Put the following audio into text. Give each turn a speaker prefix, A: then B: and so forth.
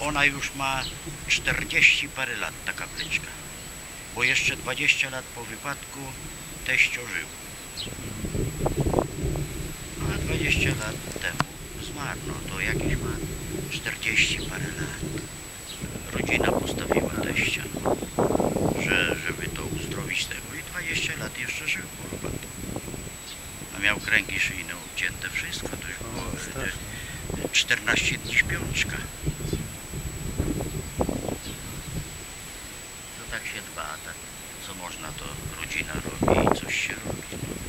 A: Ona już ma 40 parę lat, ta kapliczka. Bo jeszcze 20 lat po wypadku teść ożył. No a 20 lat temu zmarł, no to jakieś ma 40 parę lat. Rodzina postawiła teścia, że żeby to uzdrowić tego i 20 lat jeszcze żył po wypadku. A miał kręgi szyjne obcięte, wszystko, to już było
B: O, strasznie.
A: e, 14 dni śpiączka. Tak się dba, tak co można to rodzina robi i coś się robi.